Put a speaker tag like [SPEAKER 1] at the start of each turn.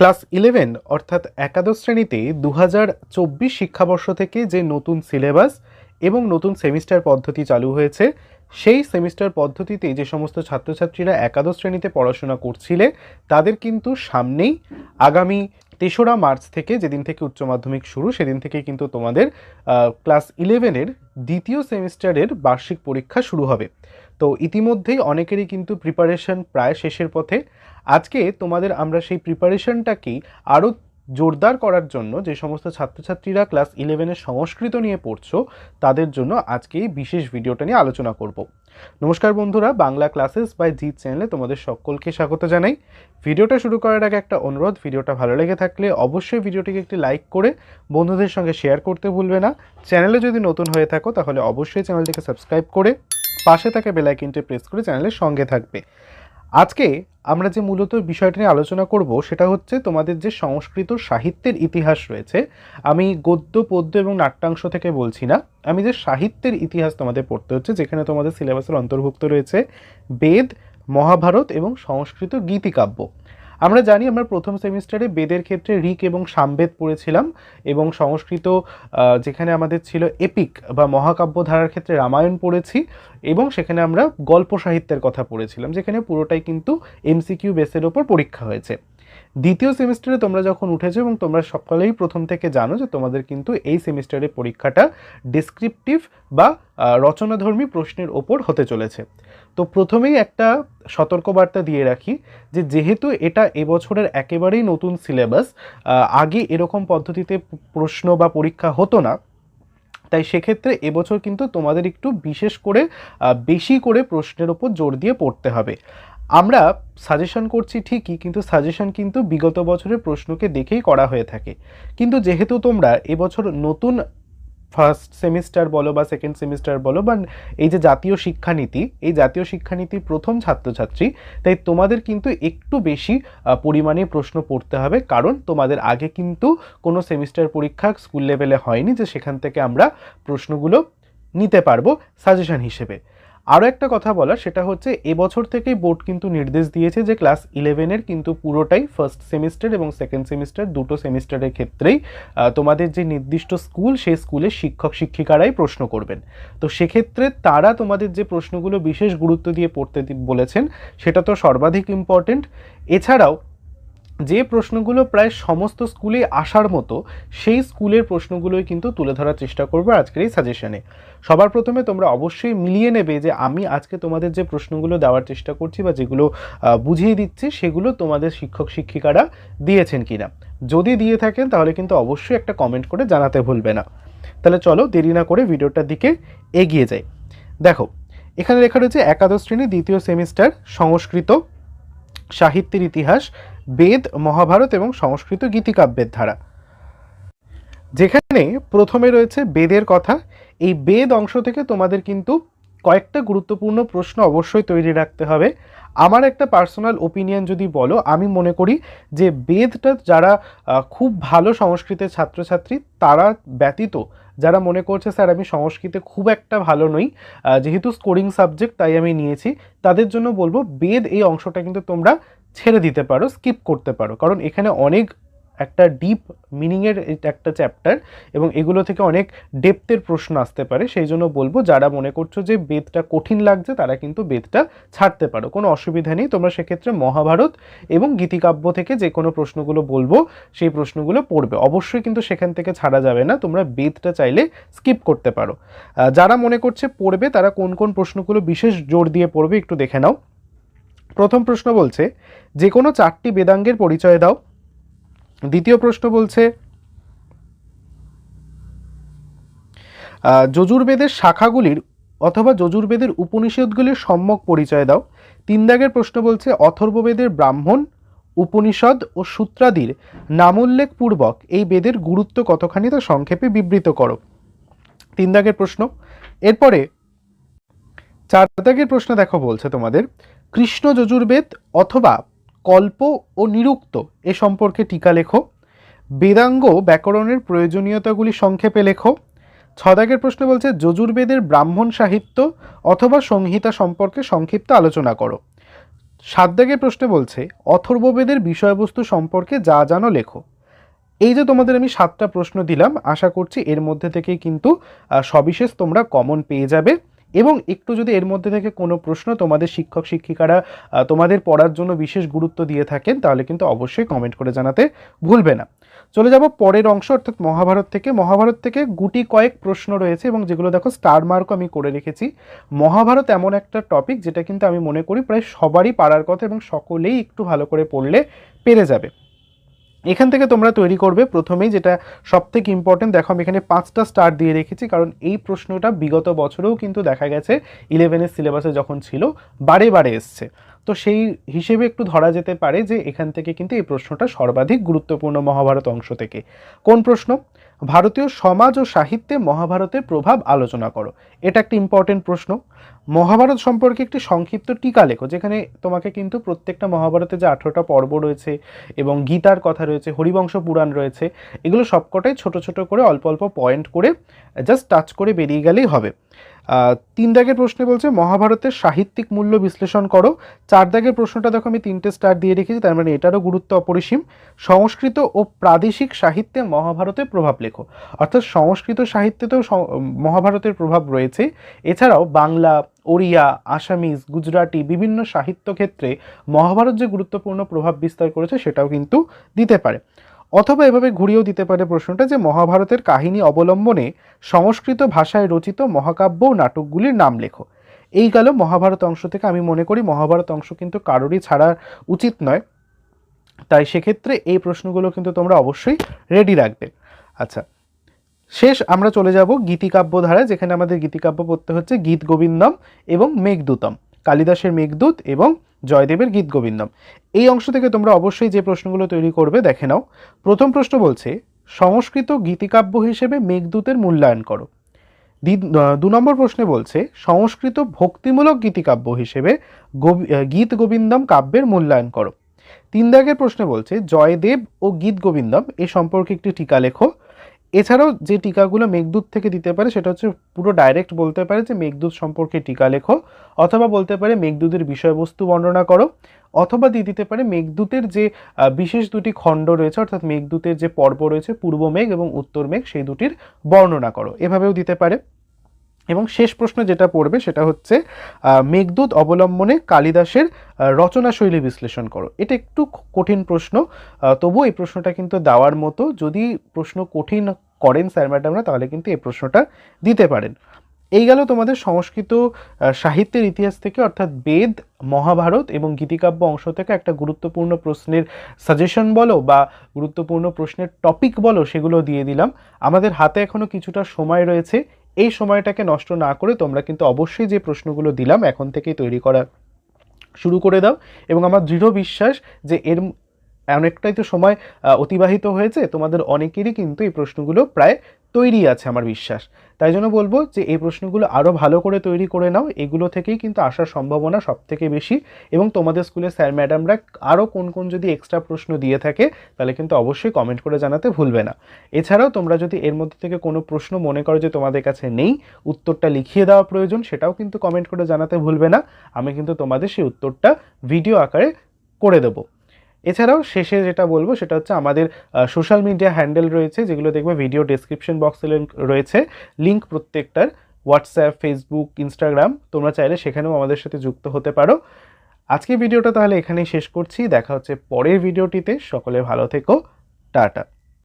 [SPEAKER 1] Class eleven, অর্থাৎ একাদশ শ্রেণীতে দু হাজার চব্বিশ শিক্ষাবর্ষ থেকে যে নতুন সিলেবাস এবং নতুন সেমিস্টার পদ্ধতি চালু হয়েছে, সেই সেমিস্টার পদ্ধতিতে যে সমস্ত ছাত্রছাত্রীরা একাদশ শ্রেণীতে পড়াশোনা করছিলে, তাদের কিন্তু সামনেই আগামী তেসরা মার্চ থেকে যেদিন থেকে উচ্চ মাধ্যমিক শুরু, সেদিন থেকে কিন্তু তোমাদের ক্লাস ইলেভেনের দ্বিতীয় সেমিস্টারের বার্ষিক পরীক্ষা শুরু হবে। তো ইতিমধ্যেই অনেকেরই কিন্তু প্রিপারেশন প্রায় শেষের পথে। আজকে তোমাদের আমরা সেই প্রিপারেশনটাকেই আরও জোরদার করার জন্য যে সমস্ত ছাত্রছাত্রীরা ক্লাস ইলেভেনের সংস্কৃত নিয়ে পড়ছো, তাদের জন্য আজকে এই বিশেষ ভিডিওটা নিয়ে আলোচনা করব। নমস্কার বন্ধুরা, বাংলা ক্লাসেস বাই জিৎ চ্যানেলে তোমাদের সকলকে স্বাগত জানাই। ভিডিওটা শুরু করার আগে একটা অনুরোধ, ভিডিওটা ভালো লেগে থাকলে অবশ্যই ভিডিওটিকে একটি লাইক করে বন্ধুদের সঙ্গে শেয়ার করতে ভুলবে না। চ্যানেলে যদি নতুন হয়ে থাকো, তাহলে অবশ্যই চ্যানেলটিকে সাবস্ক্রাইব করে পাশে থাকা বেলাইকিনটি প্রেস করে চ্যানেলের সঙ্গে থাকবে। আজকে আমরা যে মূলত বিষয়টা নিয়ে আলোচনা করব, সেটা হচ্ছে তোমাদের যে সংস্কৃত সাহিত্যের ইতিহাস রয়েছে, আমি গদ্য, পদ্য এবং নাট্যাংশ থেকে বলছি না। আমি যে সাহিত্যের ইতিহাস তোমাদের পড়তে হচ্ছে, যেখানে তোমাদের সিলেবাসের অন্তর্ভুক্ত রয়েছে বেদ, মহাভারত এবং সংস্কৃত গীতিকাব্য। আমরা জানি আমরা প্রথম সেমিস্টারে বেদের ক্ষেত্রে ঋক এবং সামবেদ পড়েছিলাম এবং সংস্কৃত যেখানে আমাদের ছিল এপিক বা মহাকাব্য ধারার ক্ষেত্রে রামায়ণ পড়েছি এবং সেখানে আমরা গল্প সাহিত্যের কথা পড়েছিলাম, যেখানে পুরোটাই কিন্তু এমসিকিউ বেসের ওপর পরীক্ষা হয়েছে। দ্বিতীয় সেমিস্টারে তোমরা যখন উঠেছো এবং তোমরা সকলেই প্রথম থেকে জানো যে তোমাদের কিন্তু এই সেমিস্টারের পরীক্ষাটা ডিসক্রিপটিভ বা রচনাধর্মী প্রশ্নের ওপর হতে চলেছে। তো প্রথমেই একটা সতর্কবার্তা দিয়ে রাখি যে যেহেতু এটা এবছরের একেবারেই নতুন সিলেবাস আগে এরকম পদ্ধতিতে প্রশ্ন বা পরীক্ষা হতো না, তাই সেক্ষেত্রে এবছর কিন্তু তোমাদের একটু বিশেষ করে বেশি করে প্রশ্নের ওপর জোর দিয়ে পড়তে হবে। আমরা সাজেশন করছি ঠিকই, কিন্তু সাজেশন কিন্তু বিগত বছরের প্রশ্নকে দেখেই করা হয়ে থাকে। কিন্তু যেহেতু তোমরা এবছর নতুন ফার্স্ট সেমিস্টার বলো বা সেকেন্ড সেমিস্টার বলো বা এই যে জাতীয় শিক্ষানীতি, এই জাতীয় শিক্ষানীতির প্রথম ছাত্রছাত্রী, তাই তোমাদের কিন্তু একটু বেশি পরিমাণে প্রশ্ন পড়তে হবে, কারণ তোমাদের আগে কিন্তু কোনো সেমিস্টার পরীক্ষা স্কুল লেভেলে হয়নি যে সেখান থেকে আমরা প্রশ্নগুলো নিতে পারব সাজেশন হিসেবে। আরও একটা কথা বলার, সেটা হচ্ছে এবছর থেকেই বোর্ড কিন্তু নির্দেশ দিয়েছে যে ক্লাস ইলেভেনের কিন্তু পুরোটাই ফার্স্ট সেমিস্টার এবং সেকেন্ড সেমিস্টার দুটো সেমিস্টারের ক্ষেত্রেই তোমাদের যে নির্দিষ্ট স্কুল সেই স্কুলের শিক্ষক শিক্ষিকারাই প্রশ্ন করবেন। তো সেক্ষেত্রে তারা তোমাদের যে প্রশ্নগুলো বিশেষ গুরুত্ব দিয়ে পড়তে বলেছেন, সেটা তো সর্বাধিক ইম্পর্টেন্ট এছাড়াও যে প্রশ্নগুলো প্রায় সমস্ত স্কুলে আসার মতো, সেই স্কুলের প্রশ্নগুলোই কিন্তু তুলে ধরার চেষ্টা করব আজকের এই সাজেশনে সবার প্রথমে তোমরা অবশ্যই মিলিয়ে নেবে যে আমি আজকে তোমাদের যে প্রশ্নগুলো দেওয়ার চেষ্টা করছি বা যেগুলো বুঝিয়ে দিচ্ছি, সেগুলো তোমাদের শিক্ষক শিক্ষিকারা দিয়েছেন কিনা। যদি দিয়ে থাকেন, তাহলে কিন্তু অবশ্যই একটা কমেন্ট করে জানাতে ভুলবে না। তাহলে চলো দেরি না করে ভিডিওটার দিকে এগিয়ে যাই। দেখো, এখানে লেখা রয়েছে একাদশ শ্রেণি দ্বিতীয় সেমিস্টার সংস্কৃত সাহিত্যের ইতিহাস বেদ, মহাভারত এবং সংস্কৃত গীতিকাব্যের ধারা। যেখানে প্রথমে রয়েছে বেদের কথা। এই বেদ অংশ থেকে তোমাদের কিন্তু কয়েকটা গুরুত্বপূর্ণ প্রশ্ন অবশ্যই তৈরি রাখতে হবে। আমার একটা পার্সোনাল ওপিনিয়ন যদি বলো, আমি মনে করি যে বেদটা যারা খুব ভালো সংস্কৃতের ছাত্রছাত্রী, তারা ব্যতীত, যারা মনে করছে, স্যার, আমি সংস্কৃতে খুব একটা ভালো নই যেহেতু স্কোরিং সাবজেক্ট তাই আমি নিয়েছি। তাদের জন্য বলব, বেদ এই অংশটা কিন্তু তোমরা ছেড়ে দিতে পারো স্কিপ করতে পারো। কারণ এখানে অনেক একটা ডিপ মিনিংয়ের একটা চ্যাপ্টার এবং এগুলো থেকে অনেক ডেপথের প্রশ্ন আসতে পারে। সেই জন্য বলব, যারা মনে করছ যে বেদটা কঠিন লাগছে, তারা কিন্তু বেদটা ছাড়তে পারো। কোনো অসুবিধা নেই, তোমরা সেক্ষেত্রে মহাভারত এবং গীতিকাব্য থেকে যে কোনো প্রশ্নগুলো বলব, সেই প্রশ্নগুলো পড়বে। অবশ্যই কিন্তু সেখান থেকে ছাড়া যাবে না, তোমরা বেদটা চাইলে স্কিপ করতে পারো। যারা মনে করছে পড়বে, তারা কোন কোন প্রশ্নগুলো বিশেষ জোর দিয়ে পড়বে একটু দেখে নাও। প্রথম প্রশ্ন বলছে, যে কোনো চারটি বেদাঙ্গের পরিচয় দাও। দ্বিতীয় প্রশ্ন বলছে যজুর্বেদের শাখাগুলির অথবা যজুর্বেদের উপনিষদগুলির সম্যক পরিচয় দাও। তিন দাগের প্রশ্ন বলছে, অথর্ববেদের ব্রাহ্মণ, উপনিষদ ও সূত্রাদির নামোল্লেখ পূর্বক এই বেদের গুরুত্ব কতখানি তা সংক্ষেপে বিবৃত করো। তিন দাগের প্রশ্ন, এরপরে চার দাগের প্রশ্ন দেখো বলছে তোমাদের কৃষ্ণ যজুর্বেদ অথবা কল্প ও নিরুক্ত এ সম্পর্কে টিকা লেখো। বেদাঙ্গ ব্যাকরণের প্রয়োজনীয়তাগুলি সংক্ষেপে লেখো। ছদাগের প্রশ্ন বলছে, যজুর্বেদের ব্রাহ্মণ সাহিত্য অথবা সংহিতা সম্পর্কে সংক্ষিপ্ত আলোচনা করো। সাত দাগের প্রশ্নে বলছে, অথর্ববেদের বিষয়বস্তু সম্পর্কে যা জানো লেখো। এই যে তোমাদের আমি সাতটা প্রশ্ন দিলাম, আশা করছি এর মধ্যে থেকেই কিন্তু সবিশেষ তোমরা কমন পেয়ে যাবে। এবং একটু যদি এর মধ্যে থেকে কোনো প্রশ্ন তোমাদের শিক্ষক, শিক্ষিকারা তোমাদের পড়ার জন্য বিশেষ গুরুত্ব দিয়ে থাকেন, তাহলে কিন্তু অবশ্যই কমেন্ট করে জানাতে ভুলবে না। চলে যাব পরের অংশ, অর্থাৎ মহাভারত থেকে। মহাভারত থেকে গুটি কয়েক প্রশ্ন রয়েছে এবং যেগুলো দেখো স্টার মার্কও আমি করে রেখেছি। মহাভারত এমন একটা টপিক যেটা কিন্তু আমি মনে করি প্রায় সবারই পারার কথা এবং সকলেই একটু ভালো করে পড়লে পেরে যাবে। এখান থেকে তোমরা তৈরি করবে প্রথমেই যেটা সব থেকে ইম্পর্টেন্ট দেখো আমি এখানে পাঁচটা স্টার দিয়ে রেখেছি, কারণ এই প্রশ্নটা বিগত বছরেও কিন্তু দেখা গেছে ইলেভেনের সিলেবাসে যখন ছিল, বারে বারে এসছে। তো সেই হিসেবে একটু ধরা যেতে পারে যে এখান থেকে কিন্তু এই প্রশ্নটা সর্বাধিক গুরুত্বপূর্ণ মহাভারত অংশ থেকে। কোন প্রশ্ন? ভারতীয় সমাজ ও সাহিত্যে মহাভারতের প্রভাব আলোচনা করো। এটা একটা ইম্পর্টেন্ট প্রশ্ন। মহাভারত সম্পর্কে একটি সংক্ষিপ্ত টিকা লেখো, যেখানে তোমাকে কিন্তু প্রত্যেকটা মহাভারতে যে আঠেরোটা পর্ব রয়েছে এবং গীতার কথা রয়েছে, হরিবংশ পুরাণ রয়েছে, এগুলো সবকটাই ছোট ছোট করে, অল্প অল্প পয়েন্ট করে জাস্ট টাচ করে বেরিয়ে গেলেই হবে। তিন দাগের প্রশ্নে বলছে, মহাভারতের সাহিত্যিক মূল্য বিশ্লেষণ করো। চার দাগের প্রশ্নটা দেখো, আমি তিনটে স্টার দিয়ে রেখেছি, তার মানে এটারও গুরুত্ব অপরিসীম। সংস্কৃত ও প্রাদেশিক সাহিত্যে মহাভারতের প্রভাব লেখো। অর্থাৎ সংস্কৃত সাহিত্যেতেও মহাভারতের প্রভাব রয়েছে। এছাড়াও বাংলা, ওড়িয়া, আসামিজ, গুজরাটি বিভিন্ন সাহিত্য ক্ষেত্রে মহাভারত যে গুরুত্বপূর্ণ প্রভাব বিস্তার করেছে, সেটাও কিন্তু দিতে পারে। অথবা এভাবে ঘুরিয়েও দিতে পারে প্রশ্নটা যে মহাভারতের কাহিনী অবলম্বনে সংস্কৃত ভাষায় রচিত মহাকাব্য ও নাটকগুলির নাম লেখো। এই গেল মহাভারত অংশ থেকে আমি মনে করি মহাভারত অংশ কিন্তু কারোরই ছাড়া উচিত নয়। তাই সেক্ষেত্রে এই প্রশ্নগুলো কিন্তু তোমরা অবশ্যই রেডি রাখবে। আচ্ছা শেষ আমরা চলে যাব গীতিকাব্য ধারায় যেখানে আমাদের গীতিকাব্য পড়তে হচ্ছে গীত গোবিন্দম এবং মেঘদূতম। কালিদাসের মেঘদূত এবং জয়দেবের গীত গোবিন্দম। এই অংশ থেকে তোমরা অবশ্যই যে প্রশ্নগুলো তৈরি করবে, দেখে নাও। প্রথম প্রশ্ন বলছে, সংস্কৃত গীতিকাব্য হিসেবে মেঘদূতের মূল্যায়ন করো। দু নম্বর প্রশ্নে বলছে, সংস্কৃত ভক্তিমূলক গীতিকাব্য হিসেবে গীত গোবিন্দম কাব্যের মূল্যায়ন করো। তিন দাগের প্রশ্নে বলছে, জয়দেব ও গীত গোবিন্দম, এ সম্পর্কে একটি টিকা লেখো। এছাড়াও যে টিকাগুলো মেঘদূত থেকে দিতে পারে, সেটা হচ্ছে পুরো ডাইরেক্ট বলতে পারে যে মেঘদূত সম্পর্কে টিকা লেখো, অথবা বলতে পারে মেঘদূতের বিষয়বস্তু বর্ণনা করো, অথবা দিয়ে দিতে পারে মেঘদূতের যে বিশেষ দুটি খণ্ড রয়েছে, অর্থাৎ মেঘদূতের যে পর্ব রয়েছে, পূর্ব মেঘ এবং উত্তর মেঘ, সেই দুটির বর্ণনা করো। এভাবেও দিতে পারে। এবং শেষ প্রশ্ন যেটা পড়বে সেটা হচ্ছে মেঘদূত অবলম্বনে কালিদাসের রচনাশৈলী বিশ্লেষণ করো। এটা একটু কঠিন প্রশ্ন তবুও এই প্রশ্নটা কিন্তু দেওয়ার মতো। যদি প্রশ্ন কঠিন করেন স্যার ম্যাডামরা, তাহলে কিন্তু এই প্রশ্নটা দিতে পারেন। এই গেল তোমাদের সংস্কৃত সাহিত্যের ইতিহাস থেকে, অর্থাৎ বেদ, মহাভারত এবং গীতিকাব্য অংশ থেকে একটা গুরুত্বপূর্ণ প্রশ্নের সাজেশন বলো বা গুরুত্বপূর্ণ প্রশ্নের টপিক বলো, সেগুলো দিয়ে দিলাম। আমাদের হাতে এখনও কিছুটা সময় রয়েছে। এই সময়টাকে নষ্ট না করে তোমরা কিন্তু অবশ্যই যে প্রশ্নগুলো দিলাম এখন থেকেই তৈরি করা শুরু করে দাও এবং আমার দৃঢ় বিশ্বাস যে এর অনেকটাই তো সময় অতিবাহিত হয়েছে। তোমাদের অনেকেরই কিন্তু এই প্রশ্নগুলো প্রায় তৈরি আছে আমার বিশ্বাস। তাই জন্য বলব যে, এই প্রশ্নগুলো আরও ভালো করে তৈরি করে নাও। এগুলো থেকেই কিন্তু আসার সম্ভাবনা সব থেকে বেশি। এবং তোমাদের স্কুলে স্যার, ম্যাডামরা আরও কোন কোন যদি এক্সট্রা প্রশ্ন দিয়ে থাকে, তাহলে কিন্তু অবশ্যই কমেন্ট করে জানাতে ভুলবে না। এছাড়াও তোমরা যদি এর মধ্যে থেকে কোনো প্রশ্ন মনে করো যে, তোমাদের কাছে নেই, উত্তরটা লিখিয়ে দেওয়া প্রয়োজন, সেটাও কিন্তু কমেন্ট করে জানাতে ভুলবে না। আমি কিন্তু তোমাদের সেই উত্তরটা ভিডিও আকারে করে দেবো। এছাড়াও শেষে যেটা বলব সেটা হচ্ছে আমাদের সোশ্যাল মিডিয়া হ্যান্ডেল রয়েছে, যেগুলো দেখবে ভিডিও ডিসক্রিপশন বক্সে রয়েছে। লিঙ্ক প্রত্যেকটার হোয়াটসঅ্যাপ ফেসবুক ইনস্টাগ্রাম তোমরা চাইলে সেখানেও আমাদের সাথে যুক্ত হতে পারো। আজকের ভিডিওটা তাহলে এখানেই শেষ করছি। দেখা হচ্ছে পরের ভিডিওটিতে সকলে ভালো থেকো। টাটা।